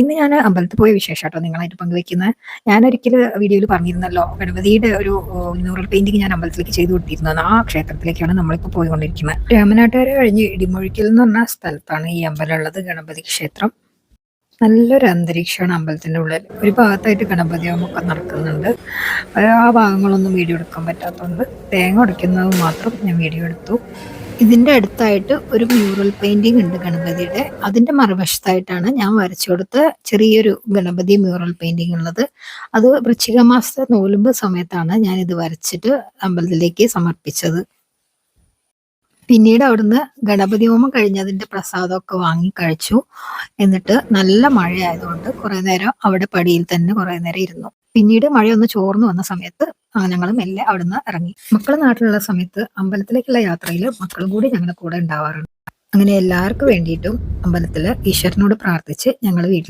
ഇന്ന് ഞാൻ അമ്പലത്തിൽ പോയ വിശേഷമാട്ടോ നിങ്ങളായിട്ട് പങ്കുവെക്കുന്നത്. ഞാനൊരിക്കൽ വീഡിയോയിൽ പറഞ്ഞിരുന്നല്ലോ, ഗണപതിയുടെ ഒരു മ്യൂറൽ പെയിന്റിംഗ് ഞാൻ അമ്പലത്തിലേക്ക് ചെയ്തു കൊടുത്തിരുന്നത് ആ ക്ഷേത്രത്തിലേക്കാണ് നമ്മളിപ്പോൾ പോയിക്കൊണ്ടിരിക്കുന്നത്. രാമനാട്ടുകാരെ കഴിഞ്ഞ് ഇടിമുഴിക്കൽ എന്ന് പറഞ്ഞ സ്ഥലത്താണ് ഈ അമ്പലം ഉള്ളത്. ഗണപതി ക്ഷേത്രം. നല്ലൊരു അന്തരീക്ഷമാണ് അമ്പലത്തിന്റെ ഉള്ളിൽ. ഒരു ഭാഗത്തായിട്ട് ഗണപതി ഹോമൊക്കെ നടക്കുന്നുണ്ട്. ആ ഭാഗങ്ങളൊന്നും വീഡിയോ എടുക്കാൻ പറ്റാത്തതുകൊണ്ട് തേങ്ങ ഉടയ്ക്കുന്നത് മാത്രം ഞാൻ വീഡിയോ എടുത്തു. ഇതിന്റെ അടുത്തായിട്ട് ഒരു മ്യൂറൽ പെയിന്റിംഗ് ഉണ്ട് ഗണപതിയുടെ. അതിന്റെ മറുവശത്തായിട്ടാണ് ഞാൻ വരച്ചു കൊടുത്ത ചെറിയൊരു ഗണപതി മ്യൂറൽ പെയിന്റിംഗ് ഉള്ളത്. അത് വൃശ്ചിക മാസത്തെ നോലുമ്പ് സമയത്താണ് ഞാനിത് വരച്ചിട്ട് അമ്പലത്തിലേക്ക് സമർപ്പിച്ചത്. പിന്നീട് അവിടുന്ന് ഗണപതി ഹോമം കഴിഞ്ഞതിന്റെ പ്രസാദമൊക്കെ വാങ്ങി കഴിച്ചു. എന്നിട്ട് നല്ല മഴയായതുകൊണ്ട് കുറേ നേരം അവിടെ പടിയിൽ തന്നെ കുറേ നേരം ഇരുന്നു. പിന്നീട് മഴയൊന്ന് ചോർന്നു വന്ന സമയത്ത് ഞങ്ങൾ മെല്ലെ അവിടുന്ന് ഇറങ്ങി. മക്കൾ നാട്ടിലുള്ള സമയത്ത് അമ്പലത്തിലേക്കുള്ള യാത്രയിൽ മക്കളും കൂടി ഞങ്ങളുടെ കൂടെ ഉണ്ടാവാറുണ്ട്. അങ്ങനെ എല്ലാവർക്കും വേണ്ടിയിട്ടും അമ്പലത്തിൽ ഈശ്വരനോട് പ്രാർത്ഥിച്ച് ഞങ്ങൾ വീട്ടിലേക്ക്